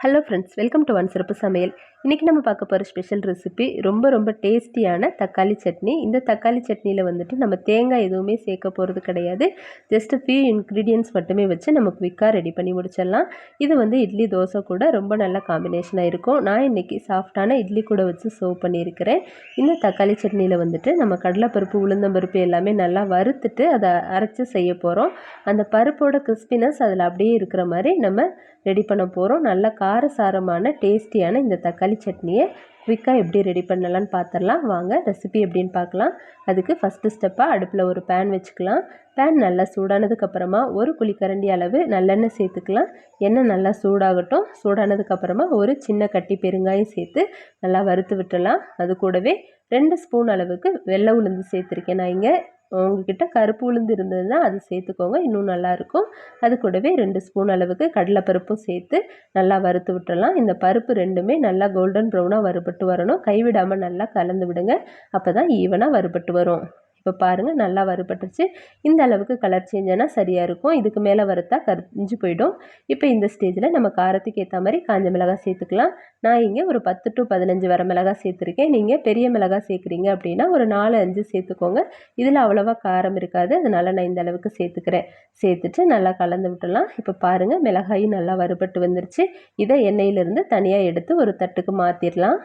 Hello friends welcome to one சிறப்பு சமையல் இன்றைக்கி நம்ம பார்க்க போகிற ஸ்பெஷல் ரெசிபி ரொம்ப ரொம்ப டேஸ்டியான தக்காளி சட்னி. இந்த தக்காளி சட்னியில் வந்துட்டு நம்ம தேங்காய் எதுவுமே சேர்க்க போகிறது கிடையாது. ஜஸ்ட் ஃபியூ இன்க்ரீடியன்ஸ் மட்டுமே வச்சு நம்ம குவிக்காக ரெடி பண்ணி முடிச்சிடலாம். இது வந்து இட்லி தோசை கூட ரொம்ப நல்ல காம்பினேஷனாக இருக்கும். நான் இன்றைக்கி சாஃப்டான இட்லி கூட வச்சு சர்வ் பண்ணியிருக்கிறேன். இந்த தக்காளி சட்னியில் வந்துட்டு நம்ம கடலைப்பருப்பு உளுந்தம்பருப்பு எல்லாமே நல்லா வறுத்துட்டு அதை அரைச்சி செய்ய போகிறோம் அந்த பருப்போட கிறிஸ்பினஸ் அதில் அப்படியே இருக்கிற மாதிரி நம்ம ரெடி பண்ண போகிறோம் நல்லா காரசாரமான டேஸ்டியான இந்த தக்காளி சட்னியை குவிக்காக எப்படி ரெடி பண்ணலான்னு பார்த்துடலாம் வாங்க ரெசிபி எப்படின்னு பார்க்கலாம் அதுக்கு ஃபஸ்ட்டு ஸ்டெப்பாக அடுப்பில் ஒரு பேன் வச்சுக்கலாம். பேன் நல்லா சூடானதுக்கப்புறமா ஒரு குழிக்கரண்டி அளவு நல்லெண்ணெய் சேர்த்துக்கலாம். எண்ணெய் நல்லா சூடாகட்டும். சூடானதுக்கப்புறமா ஒரு சின்ன கட்டி பெருங்காயம் சேர்த்து நல்லா வறுத்து விட்டுடலாம். அது கூடவே ரெண்டு ஸ்பூன் அளவுக்கு வெள்ளை உளுந்து சேர்த்துருக்கேன். நான் இங்கே உங்ககிட்ட கருப்பு உளுந்து இருந்ததுன்னா அது சேர்த்துக்கோங்க இன்னும் நல்லாயிருக்கும். அது கூடவே ரெண்டு ஸ்பூன் அளவுக்கு கடலைப்பருப்பும் சேர்த்து நல்லா வறுத்து விட்டுடலாம். இந்த பருப்பு ரெண்டுமே நல்லா கோல்டன் ப்ரௌனாக வறுபட்டு வரணும். கைவிடாமல் நல்லா கலந்து விடுங்க. அப்போ தான் ஈவனாக வறுபட்டு வரும். இப்போ பாருங்கள் நல்லா வறுபட்டுருச்சு. இந்த அளவுக்கு கலர் சேஞ்ச் ஆனால் சரியாக இருக்கும். இதுக்கு மேலே வறுத்தா கரிஞ்சு போயிடும். இப்போ இந்த ஸ்டேஜில் நம்ம காரத்துக்கு ஏற்ற மாதிரி காஞ்ச மிளகாய் சேர்த்துக்கலாம். நான் இங்கே ஒரு பத்து டு பதினஞ்சு வர மிளகாய் சேர்த்துருக்கேன். நீங்கள் பெரிய மிளகாய் சேர்க்குறீங்க அப்படின்னா ஒரு நாலு அஞ்சு சேர்த்துக்கோங்க. இதில் அவ்வளோவா காரம் இருக்காது. அதனால் நான் இந்த அளவுக்கு சேர்த்துக்கிறேன். சேர்த்துட்டு நல்லா கலந்து விட்டுலாம் இப்போ பாருங்கள் மிளகாயும் நல்லா வறுபட்டு வந்துருச்சு. இதை எண்ணெயிலிருந்து தனியாக எடுத்து ஒரு தட்டுக்கு மாற்றிடலாம்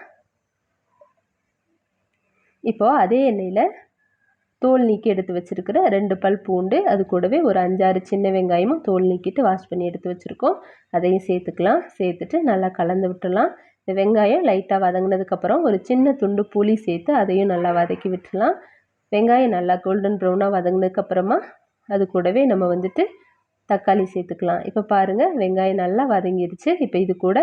இப்போது அதே எண்ணெயில் தோல் நீக்கி எடுத்து வச்சுருக்கிற ரெண்டு பல் பூண்டு அது கூடவே ஒரு அஞ்சாறு சின்ன வெங்காயமும் தோல் நீக்கிட்டு வாஷ் பண்ணி எடுத்து வச்சுருக்கோம். அதையும் சேர்த்துக்கலாம். சேர்த்துட்டு நல்லா கலந்து விட்டுடலாம். இந்த வெங்காயம் லைட்டாக வதங்கினதுக்கப்புறம் ஒரு சின்ன துண்டு புளி சேர்த்து அதையும் நல்லா வதக்கி விட்டுடலாம். வெங்காயம் நல்லா கோல்டன் ப்ரௌனாக வதங்கினதுக்கப்புறமா அது கூடவே நம்ம வந்துட்டு தக்காளி சேர்த்துக்கலாம். இப்போ பாருங்கள் வெங்காயம் நல்லா வதங்கிடுச்சு இப்போ இது கூட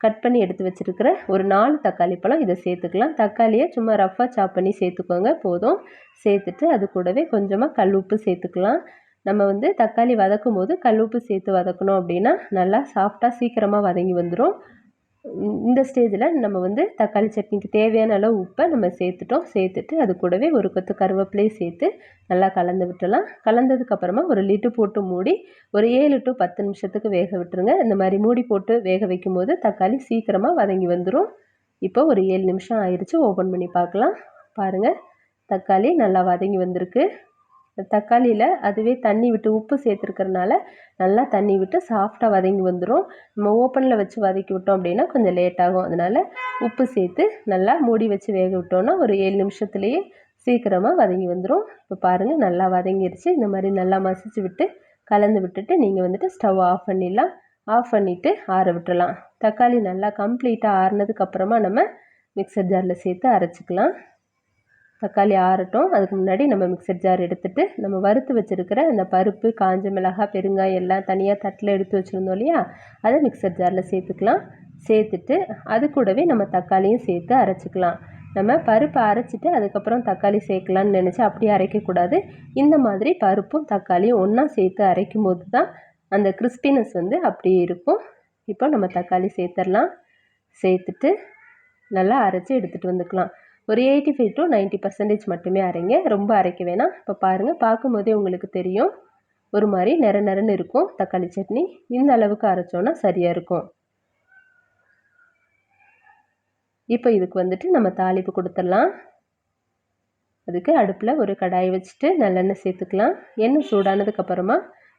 கட் பண்ணி எடுத்து வச்சுருக்கிற ஒரு நாலு தக்காளி பழம் இதை சேர்த்துக்கலாம். தக்காளியை சும்மா ரஃப்பாக சாப் பண்ணி சேர்த்துக்கோங்க போதும். சேர்த்துட்டு அது கூடவே கொஞ்சமாக கல் உப்பு சேர்த்துக்கலாம். நம்ம வந்து தக்காளி வதக்கும் போது கல் உப்பு சேர்த்து வதக்கணும் அப்படின்னா நல்லா சாஃப்டாக சீக்கிரமாக வதங்கி வந்துடும் இந்த ஸ்டேஜில் நம்ம வந்து தக்காளி சட்னிக்கு தேவையான அளவு உப்பை நம்ம சேர்த்துட்டோம். சேர்த்துட்டு அது கூடவே ஒரு கொத்து கருவேப்பிலையை சேர்த்து நல்லா கலந்து விட்டுடலாம். கலந்ததுக்கப்புறமா ஒரு லிட்டு போட்டு மூடி ஒரு ஏழு டு பத்து நிமிஷத்துக்கு வேக விட்டுருங்க. இந்த மாதிரி மூடி போட்டு வேக வைக்கும் போது தக்காளி சீக்கிரமாக வதங்கி வந்துடும் இப்போ ஒரு ஏழு நிமிஷம் ஆயிடுச்சு ஓப்பன் பண்ணி பார்க்கலாம். பாருங்கள் தக்காளி நல்லா வதங்கி வந்திருக்கு. தக்காளியில் அதுவே தண்ணி விட்டு உப்பு சேர்த்துருக்கறனால நல்லா தண்ணி விட்டு சாஃப்டாக வதங்கி வந்துடும் நம்ம ஓப்பனில் வச்சு வதக்கி விட்டோம் அப்படின்னா கொஞ்சம் லேட் ஆகும். அதனால் உப்பு சேர்த்து நல்லா மூடி வச்சு வேக விட்டோன்னா ஒரு ஏழு நிமிஷத்துலேயே சீக்கிரமாக வதங்கி வந்துடும் இப்போ பாருங்கள் நல்லா வதங்கிருச்சு. இந்த மாதிரி நல்லா மசிச்சு விட்டு கலந்து விட்டுட்டு நீங்கள் வந்துட்டு ஸ்டவ் ஆஃப் பண்ணிடலாம். ஆஃப் பண்ணிவிட்டு ஆற விட்டுடலாம். தக்காளி நல்லா கம்ப்ளீட்டாக ஆறுனதுக்கப்புறமா நம்ம மிக்சர் ஜாரில் சேர்த்து அரைச்சிக்கலாம். தக்காளி ஆறட்டும். அதுக்கு முன்னாடி நம்ம மிக்சர் ஜார் எடுத்துகிட்டு நம்ம வறுத்து வச்சுருக்கிற அந்த பருப்பு காஞ்ச மிளகாய் பெருங்காயம் எல்லாம் தனியாக தட்டில் எடுத்து வச்சுருந்தோம் இல்லையா? அதை மிக்சர் ஜாரில் சேர்த்துக்கலாம். சேர்த்துட்டு அது கூடவே நம்ம தக்காளியும் சேர்த்து அரைச்சிக்கலாம். நம்ம பருப்பை அரைச்சிட்டு அதுக்கப்புறம் தக்காளி சேர்க்கலான்னு நினச்சி அப்படியே அரைக்கக்கூடாது. இந்த மாதிரி பருப்பும் தக்காளியும் ஒன்றா சேர்த்து அரைக்கும் போது தான் அந்த கிறிஸ்பினஸ் வந்து அப்படியே இருக்கும். இப்போ நம்ம தக்காளி சேர்த்துடலாம் சேர்த்துட்டு நல்லா அரைச்சி எடுத்துகிட்டு வந்துக்கலாம். ஒரு eighty five to ninety percentage மட்டுமே அரைங்க. ரொம்ப அரைக்க வேணாம். இப்போ பாருங்கள் பார்க்கும்போதே உங்களுக்கு தெரியும். ஒரு மாதிரி நிற நிறன்னு இருக்கும். தக்காளி சட்னி இந்த அளவுக்கு அரைச்சோன்னா சரியாக இருக்கும். இப்போ இதுக்கு வந்துட்டு நம்ம தாளிப்பு கொடுத்துடலாம். அதுக்கு அடுப்பில் ஒரு கடாய் வச்சுட்டு நல்லெண்ணெய் சேர்த்துக்கலாம். எண்ணெய் சூடானதுக்கப்புறமா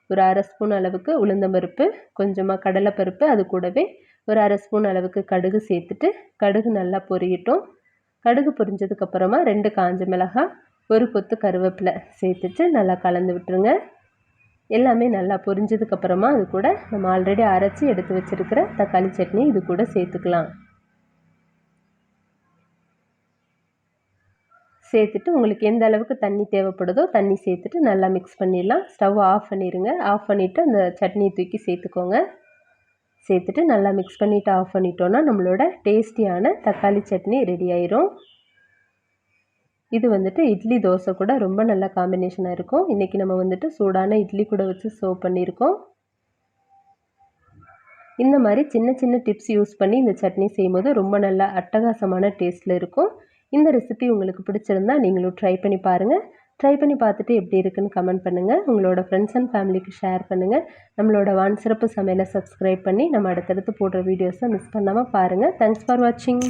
ஒரு அரை ஸ்பூன் அளவுக்கு உளுந்தம்பருப்பு கொஞ்சமாக கடலைப்பருப்பு அது கூடவே ஒரு அரை ஸ்பூன் அளவுக்கு கடுகு சேர்த்துட்டு கடுகு நல்லா பொரியட்டும். கடுகு பொரிஞ்சதுக்கப்புறமா ரெண்டு காஞ்ச மிளகாய் ஒரு கொத்து கருவேப்பிலை சேர்த்துட்டு நல்லா கலந்து விட்டுருங்க. எல்லாமே நல்லா பொரிஞ்சதுக்கப்புறமா அது கூட நம்ம ஆல்ரெடி அரைச்சி எடுத்து வச்சுருக்கிற தக்காளி சட்னி இது கூட சேர்த்துக்கலாம். சேர்த்துட்டு உங்களுக்கு எந்த அளவுக்கு தண்ணி தேவைப்படுதோ தண்ணி சேர்த்துட்டு நல்லா மிக்ஸ் பண்ணிடலாம். ஸ்டவ் ஆஃப் பண்ணிடுங்க ஆஃப் பண்ணிவிட்டு அந்த சட்னியை தூக்கி சேர்த்துக்கோங்க. சேர்த்துட்டு நல்லா மிக்ஸ் பண்ணிவிட்டு ஆஃப் பண்ணிட்டோன்னா நம்மளோட டேஸ்டியான தக்காளி சட்னி ரெடி ஆயிரும். இது வந்துட்டு இட்லி தோசை கூட ரொம்ப நல்ல காம்பினேஷனாக இருக்கும். இன்றைக்கி நம்ம வந்துட்டு சூடான இட்லி கூட வச்சு சர்வ் பண்ணியிருக்கோம். இந்த மாதிரி சின்ன சின்ன டிப்ஸ் யூஸ் பண்ணி இந்த சட்னி செய்யும்போது ரொம்ப நல்ல அட்டகாசமான டேஸ்ட்டில் இருக்கும். இந்த ரெசிபி உங்களுக்கு பிடிச்சிருந்தா நீங்களும் ட்ரை பண்ணி பாருங்கள் ட்ரை பண்ணி பார்த்துட்டு எப்படி இருக்குன்னு கமெண்ட் பண்ணுங்கள் உங்களோட ஃப்ரெண்ட்ஸ் அண்ட் ஃபேமிலிக்கு ஷேர் பண்ணுங்கள் நம்மளோட வான் சிறப்பு சமையலை சப்ஸ்கிரைப் பண்ணி நம்ம அடுத்தடுத்து போடுற வீடியோஸை மிஸ் பண்ணாமல் பாருங்கள் தேங்க்ஸ் ஃபார் வாட்சிங்